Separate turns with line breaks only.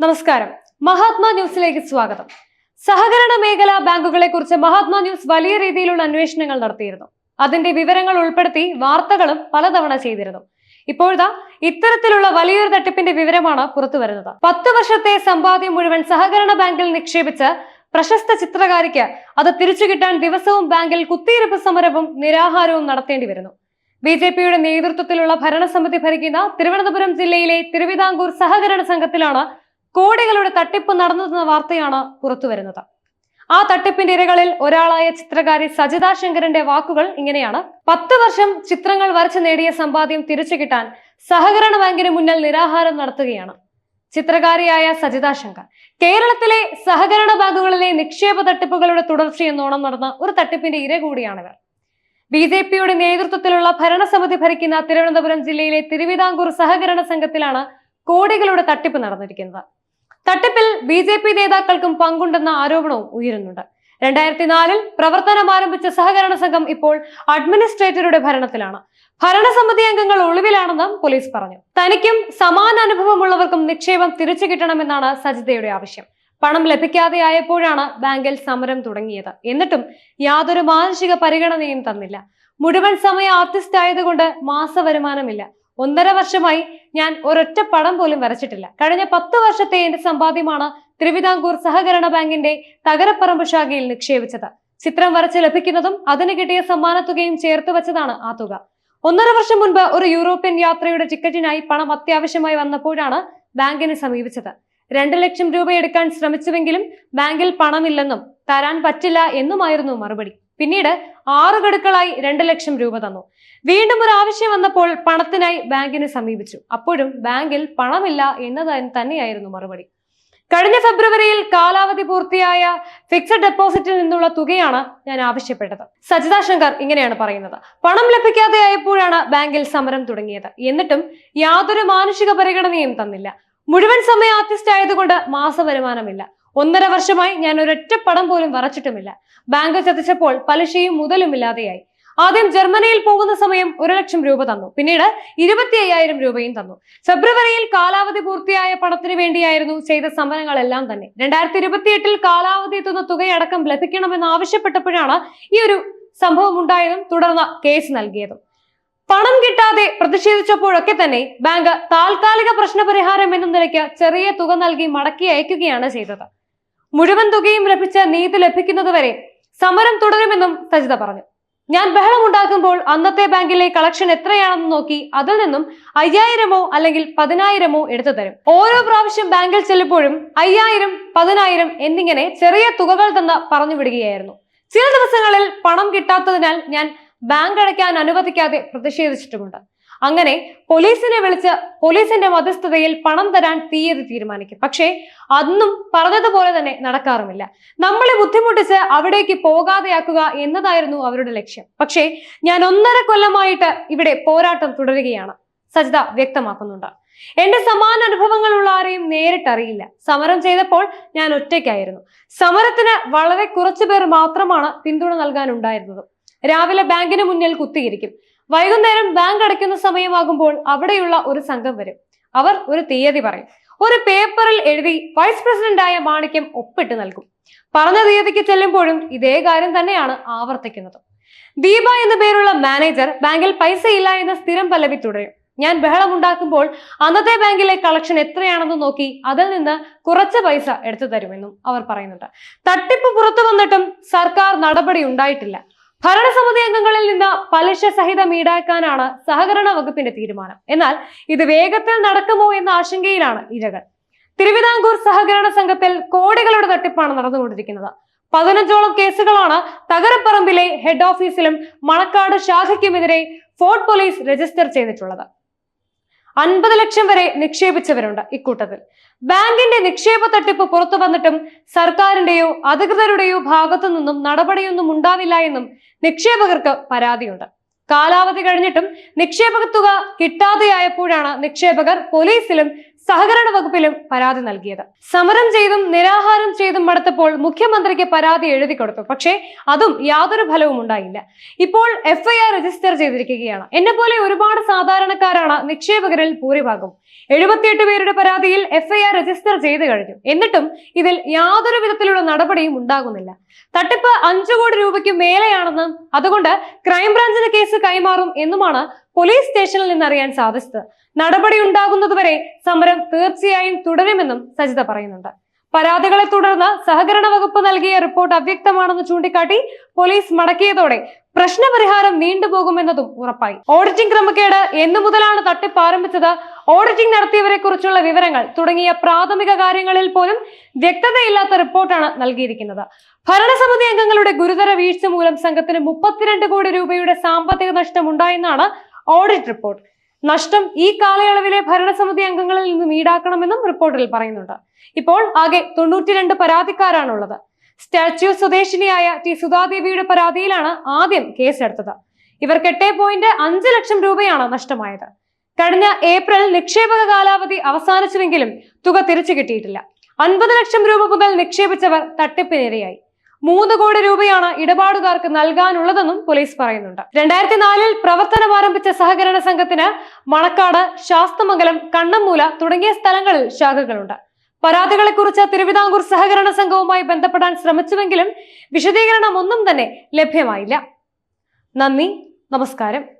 നമസ്കാരം. മഹാത്മാ ന്യൂസിലേക്ക് സ്വാഗതം. സഹകരണ മേഖലാ ബാങ്കുകളെ കുറിച്ച് മഹാത്മാ ന്യൂസ് വലിയ രീതിയിലുള്ള അന്വേഷണങ്ങൾ നടത്തിയിരുന്നു. അതിന്റെ വിവരങ്ങൾ ഉൾപ്പെടുത്തി വാർത്തകളും പലതവണ ചെയ്തിരുന്നു. ഇപ്പോഴതാ ഇത്തരത്തിലുള്ള വലിയൊരു തട്ടിപ്പിന്റെ വിവരമാണ് പുറത്തു വരുന്നത്. പത്ത് വർഷത്തെ സമ്പാദ്യം മുഴുവൻ സഹകരണ ബാങ്കിൽ നിക്ഷേപിച്ച് പ്രശസ്ത ചിത്രകാരിക്ക് അത് തിരിച്ചു കിട്ടാൻ ദിവസവും ബാങ്കിൽ കുത്തിയിരുപ്പ് സമരവും നിരാഹാരവും നടത്തേണ്ടി വരുന്നു. ബി ജെ പിയുടെ നേതൃത്വത്തിലുള്ള ഭരണസമിതി ഭരിക്കുന്ന തിരുവനന്തപുരം ജില്ലയിലെ തിരുവിതാംകൂർ സഹകരണ സംഘത്തിലാണ് കോടികളുടെ തട്ടിപ്പ് നടന്നതെന്ന വാർത്തയാണ് പുറത്തുവരുന്നത്. ആ തട്ടിപ്പിന്റെ ഇരകളിൽ ഒരാളായ ചിത്രകാരി സജിത ശങ്കരന്റെ വാക്കുകൾ ഇങ്ങനെയാണ്. പത്ത് വർഷം ചിത്രങ്ങൾ വരച്ച് നേടിയ സമ്പാദ്യം തിരിച്ചു കിട്ടാൻ സഹകരണ ബാങ്കിന് മുന്നിൽ നിരാഹാരം നടത്തുകയാണ് ചിത്രകാരിയായ സജിത ശങ്കർ. കേരളത്തിലെ സഹകരണ ബാങ്കുകളിലെ നിക്ഷേപ തട്ടിപ്പുകളുടെ തുടർച്ചയെന്നോണം നടന്ന ഒരു തട്ടിപ്പിന്റെ ഇര കൂടിയാണിവർ. ബി ജെ പിയുടെ നേതൃത്വത്തിലുള്ള ഭരണസമിതി ഭരിക്കുന്ന തിരുവനന്തപുരം ജില്ലയിലെ തിരുവിതാംകൂർ സഹകരണ സംഘത്തിലാണ് കോടികളുടെ തട്ടിപ്പ് നടന്നിരിക്കുന്നത്. തട്ടിപ്പിൽ ബി ജെ പി നേതാക്കൾക്കും പങ്കുണ്ടെന്ന ആരോപണവും ഉയരുന്നുണ്ട്. രണ്ടായിരത്തി നാലിൽ പ്രവർത്തനം ആരംഭിച്ച സഹകരണ സംഘം ഇപ്പോൾ അഡ്മിനിസ്ട്രേറ്ററുടെ ഭരണത്തിലാണ്. ഭരണസമിതി അംഗങ്ങൾ ഒളിവിലാണെന്നും പോലീസ് പറഞ്ഞു. തനിക്കും സമാന അനുഭവമുള്ളവർക്കും നിക്ഷേപം തിരിച്ചു കിട്ടണമെന്നാണ് സജിതയുടെ ആവശ്യം. പണം ലഭിക്കാതെയായപ്പോഴാണ് ബാങ്കിൽ സമരം തുടങ്ങിയത്. എന്നിട്ടും യാതൊരു മാനസിക പരിഗണനയും തന്നില്ല. മുഴുവൻ സമയ ആർട്ടിസ്റ്റ് ആയതുകൊണ്ട് മാസ വരുമാനമില്ല. ഒന്നര വർഷമായി ഞാൻ ഒരൊറ്റ പടം പോലും വരച്ചിട്ടില്ല. കഴിഞ്ഞ പത്ത് വർഷത്തെ എന്റെ സമ്പാദ്യമാണ് തിരുവിതാംകൂർ സഹകരണ ബാങ്കിന്റെ തകരപ്പറമ്പ് ശാഖയിൽ നിക്ഷേപിച്ചത്. ചിത്രം വരച്ച് ലഭിക്കുന്നതും അതിന് കിട്ടിയ സമ്മാനത്തുകയും ചേർത്ത് വെച്ചതാണ് ആ തുക. ഒന്നര വർഷം മുൻപ് ഒരു യൂറോപ്യൻ യാത്രയുടെ ടിക്കറ്റിനായി പണം അത്യാവശ്യമായി വന്നപ്പോഴാണ് ബാങ്കിനെ സമീപിച്ചത്. രണ്ട് ലക്ഷം രൂപ എടുക്കാൻ ശ്രമിച്ചുവെങ്കിലും ബാങ്കിൽ പണമില്ലെന്നും തരാൻ പറ്റില്ല എന്നുമായിരുന്നു മറുപടി. പിന്നീട് ആറ് ഗഡുക്കളായി രണ്ട് ലക്ഷം രൂപ തന്നു. വീണ്ടും ഒരു ആവശ്യം വന്നപ്പോൾ പണത്തിനായി ബാങ്കിനെ സമീപിച്ചു. അപ്പോഴും ബാങ്കിൽ പണമില്ല എന്നത് തന്നെയായിരുന്നു മറുപടി. കഴിഞ്ഞ ഫെബ്രുവരിയിൽ കാലാവധി പൂർത്തിയായ ഫിക്സഡ് ഡെപ്പോസിറ്റിൽ നിന്നുള്ള തുകയാണ് ഞാൻ ആവശ്യപ്പെട്ടത്. സജിതാ ശങ്കർ ഇങ്ങനെയാണ് പറയുന്നത്. പണം ലഭിക്കാതെ ആയപ്പോഴാണ് ബാങ്കിൽ സമരം തുടങ്ങിയത്. എന്നിട്ടും യാതൊരു മാനുഷിക പരിഗണനയും തന്നില്ല. മുഴുവൻ സമയ ആർട്ടിസ്റ്റ് ആയതുകൊണ്ട് മാസ വരുമാനമില്ല. ഒന്നര വർഷമായി ഞാൻ ഒരൊറ്റ പടം പോലും വരച്ചിട്ടുമില്ല. ബാങ്ക് ചതിച്ചപ്പോൾ പലിശയും മുതലും ഇല്ലാതെയായി ആദ്യം ജർമ്മനിയിൽ പോകുന്ന സമയം ഒരു ലക്ഷം രൂപ തന്നു. പിന്നീട് ഇരുപത്തി അയ്യായിരം രൂപയും തന്നു. ഫെബ്രുവരിയിൽ കാലാവധി പൂർത്തിയായ പണത്തിന് വേണ്ടിയായിരുന്നു ചെയ്ത സമരങ്ങളെല്ലാം തന്നെ. രണ്ടായിരത്തി ഇരുപത്തിയെട്ടിൽ കാലാവധി എത്തുന്ന തുകയടക്കം ലഭിക്കണമെന്ന് ആവശ്യപ്പെട്ടപ്പോഴാണ് ഈ ഒരു സംഭവം ഉണ്ടായതും തുടർന്ന് കേസ് നൽകിയതും. പണം കിട്ടാതെ പ്രതിഷേധിച്ചപ്പോഴൊക്കെ തന്നെ ബാങ്ക് താൽക്കാലിക പ്രശ്നപരിഹാരം എന്ന നിലയ്ക്ക് ചെറിയ തുക നൽകി മടക്കി അയക്കുകയാണ് ചെയ്തത്. മുഴുവൻ തുകയും ലഭിച്ച നീതി ലഭിക്കുന്നതുവരെ സമരം തുടരുമെന്നും സജിത പറഞ്ഞു. ഞാൻ ബഹളം ഉണ്ടാക്കുമ്പോൾ അന്നത്തെ ബാങ്കിലെ കളക്ഷൻ എത്രയാണെന്ന് നോക്കി അതിൽ നിന്നും അയ്യായിരമോ അല്ലെങ്കിൽ പതിനായിരമോ എടുത്തു തരും. ഓരോ പ്രാവശ്യം ബാങ്കിൽ ചെല്ലുമ്പോഴും അയ്യായിരം പതിനായിരം എന്നിങ്ങനെ ചെറിയ തുകകൾ തന്ന പറഞ്ഞു വിടുകയായിരുന്നു. ചില ദിവസങ്ങളിൽ പണം കിട്ടാത്തതിനാൽ ഞാൻ ബാങ്ക് അടയ്ക്കാൻ അനുവദിക്കാതെ പ്രതിഷേധിച്ചിട്ടുമുണ്ട്. അങ്ങനെ പോലീസിനെ വിളിച്ച് പോലീസിന്റെ മധ്യസ്ഥതയിൽ പണം തരാൻ തീയതി തീരുമാനിക്കും. പക്ഷേ അന്നും പറഞ്ഞതുപോലെ തന്നെ നടക്കാറുമില്ല. നമ്മളെ ബുദ്ധിമുട്ടിച്ച് അവിടേക്ക് പോകാതെയാക്കുക എന്നതായിരുന്നു അവരുടെ ലക്ഷ്യം. പക്ഷേ ഞാൻ ഒന്നര കൊല്ലമായിട്ട് ഇവിടെ പോരാട്ടം തുടരുകയാണ്. സജിത വ്യക്തമാക്കുന്നുണ്ട്. എന്റെ സമാന അനുഭവങ്ങളുള്ള ആരെയും നേരിട്ടറിയില്ല സമരം ചെയ്തപ്പോൾ ഞാൻ ഒറ്റയ്ക്കായിരുന്നു. സമരത്തിന് വളരെ കുറച്ചു പേർ മാത്രമാണ് പിന്തുണ നൽകാനുണ്ടായിരുന്നത്. രാവിലെ ബാങ്കിന് മുന്നിൽ കുത്തിയിരിക്കും. വൈകുന്നേരം ബാങ്ക് അടയ്ക്കുന്ന സമയമാകുമ്പോൾ അവിടെയുള്ള ഒരു സംഘം വരും. അവർ ഒരു തീയതി പറയും. ഒരു പേപ്പറിൽ എഴുതി വൈസ് പ്രസിഡന്റായ മാണിക്യം ഒപ്പിട്ട് നൽകും. പറഞ്ഞ തീയതിക്ക് ചെല്ലുമ്പോഴും ഇതേ കാര്യം തന്നെയാണ് ആവർത്തിക്കുന്നത്. ദീപ എന്ന പേരുള്ള മാനേജർ ബാങ്കിൽ പൈസ ഇല്ല എന്ന സ്ഥിരം പല്ലവി തുടരും. ഞാൻ ബഹളമുണ്ടാക്കുമ്പോൾ അന്നത്തെ ബാങ്കിലെ കളക്ഷൻ എത്രയാണെന്ന് നോക്കി അതിൽ നിന്ന് കുറച്ച് പൈസ എടുത്തു തരുമെന്നും അവർ പറയുന്നുണ്ട്. തട്ടിപ്പ് പുറത്തു വന്നിട്ടും സർക്കാർ നടപടി ഉണ്ടായിട്ടില്ല. ഭരണസമിതി അംഗങ്ങളിൽ നിന്ന് പലിശ സഹിതം ഈടാക്കാനാണ് സഹകരണ വകുപ്പിന്റെ തീരുമാനം. എന്നാൽ ഇത് വേഗത്തിൽ നടക്കുമോ എന്ന ആശങ്കയിലാണ് ഇരകൾ. തിരുവിതാംകൂർ സഹകരണ സംഘത്തിൽ കോടികളുടെ തട്ടിപ്പാണ് നടന്നുകൊണ്ടിരിക്കുന്നത്. പതിനഞ്ചോളം കേസുകളാണ് തകരപ്പറമ്പിലെ ഹെഡ് ഓഫീസിലും മണക്കാട് ശാഖയ്ക്കുമെതിരെ ഫോർട്ട് പോലീസ് രജിസ്റ്റർ ചെയ്തിട്ടുള്ളത്. അൻപത് ലക്ഷം വരെ നിക്ഷേപിച്ചവരുണ്ട് ഇക്കൂട്ടത്തിൽ. ബാങ്കിന്റെ നിക്ഷേപ തട്ടിപ്പ് പുറത്തു വന്നിട്ടും സർക്കാരിന്റെയോ അധികൃതരുടെയോ ഭാഗത്തു നിന്നും നടപടിയൊന്നും ഉണ്ടാവില്ല എന്നും നിക്ഷേപകർക്ക് പരാതിയുണ്ട്. കാലാവധി കഴിഞ്ഞിട്ടും നിക്ഷേപക തുക കിട്ടാതെയായപ്പോഴാണ് നിക്ഷേപകർ പോലീസിലും സഹകരണ വകുപ്പിലും പരാതി നൽകിയത്. സമരം ചെയ്തും നിരാഹാരം ചെയ്തും മടുത്തപ്പോൾ മുഖ്യമന്ത്രിക്ക് പരാതി എഴുതി കൊടുത്തു. പക്ഷേ അതും യാതൊരു ഫലവും ഉണ്ടായില്ല. ഇപ്പോൾ എഫ്ഐആർ രജിസ്റ്റർ ചെയ്തിരിക്കുകയാണ്. എന്നെ പോലെ ഒരുപാട് സാധാരണക്കാരാണ് നിക്ഷേപകരിൽ ഭൂരിഭാഗം എഴുപത്തിയെട്ട് പേരുടെ പരാതിയിൽ എഫ്ഐആർ രജിസ്റ്റർ ചെയ്തു കഴിഞ്ഞു. എന്നിട്ടും ഇതിൽ യാതൊരു വിധത്തിലുള്ള നടപടിയും ഉണ്ടാകുന്നില്ല. തട്ടിപ്പ് അഞ്ചു കോടി രൂപയ്ക്ക് മേലെയാണെന്നും അതുകൊണ്ട് ക്രൈംബ്രാഞ്ചിന് കേസ് കൈമാറും എന്നുമാണ് പോലീസ് സ്റ്റേഷനിൽ നിന്ന് അറിയാൻ സാധിച്ചത്. നടപടി ഉണ്ടാകുന്നതുവരെ സമരം തീർച്ചയായും തുടരുമെന്നും സജിത പറയുന്നുണ്ട്. പരാതികളെ തുടർന്ന് സഹകരണ വകുപ്പ് നൽകിയ റിപ്പോർട്ട് അവ്യക്തമാണെന്ന് ചൂണ്ടിക്കാട്ടി പോലീസ് മടക്കിയതോടെ പ്രശ്നപരിഹാരം നീണ്ടുപോകുമെന്നതും ഉറപ്പായി. ഓഡിറ്റിംഗ് ക്രമക്കേട് എന്നു മുതലാണ് തട്ടിപ്പ് ആരംഭിച്ചത്. ഓഡിറ്റിംഗ് നടത്തിയവരെ കുറിച്ചുള്ള വിവരങ്ങൾ തുടങ്ങിയ പ്രാഥമിക കാര്യങ്ങളിൽ പോലും വ്യക്തതയില്ലാത്ത റിപ്പോർട്ടാണ് നൽകിയിരിക്കുന്നത്. ഭരണസമിതി അംഗങ്ങളുടെ ഗുരുതര വീഴ്ച മൂലം സംഘത്തിന് മുപ്പത്തിരണ്ട് കോടി രൂപയുടെ സാമ്പത്തിക നഷ്ടം ഉണ്ടായെന്നാണ് ഓഡിറ്റ് റിപ്പോർട്ട്. നഷ്ടം ഈ കാലയളവിലെ ഭരണസമിതി അംഗങ്ങളിൽ നിന്നും ഈടാക്കണമെന്നും റിപ്പോർട്ടിൽ പറയുന്നുണ്ട്. ഇപ്പോൾ ആകെ തൊണ്ണൂറ്റിരണ്ട് പരാതിക്കാരാണുള്ളത്. സ്റ്റാച്യു സ്വദേശിനിയായ ടി സുധാദേവിയുടെ പരാതിയിലാണ് ആദ്യം കേസെടുത്തത്. ഇവർക്ക് എട്ട് പോയിന്റ് അഞ്ച് ലക്ഷം രൂപയാണ് നഷ്ടമായത്. കഴിഞ്ഞ ഏപ്രിൽ നിക്ഷേപക കാലാവധി അവസാനിച്ചുവെങ്കിലും തുക തിരിച്ചു കിട്ടിയിട്ടില്ല. അൻപത് ലക്ഷം രൂപ മുതൽ നിക്ഷേപിച്ചവർ തട്ടിപ്പിനിരയായി. മൂന്ന് കോടി രൂപയാണ് ഇടപാടുകാർക്ക് നൽകാനുള്ളതെന്നും പോലീസ് പറയുന്നുണ്ട്. രണ്ടായിരത്തി നാലിൽ പ്രവർത്തനം ആരംഭിച്ച സഹകരണ സംഘത്തിന് മണക്കാട് ശാസ്തമംഗലം കണ്ണമ്മൂല തുടങ്ങിയ സ്ഥലങ്ങളിൽ ശാഖകളുണ്ട്. പരാതികളെക്കുറിച്ച് തിരുവിതാംകൂർ സഹകരണ സംഘവുമായി ബന്ധപ്പെടാൻ ശ്രമിച്ചുവെങ്കിലും വിശദീകരണം ഒന്നും തന്നെ ലഭ്യമായില്ല. നന്ദി നമസ്കാരം.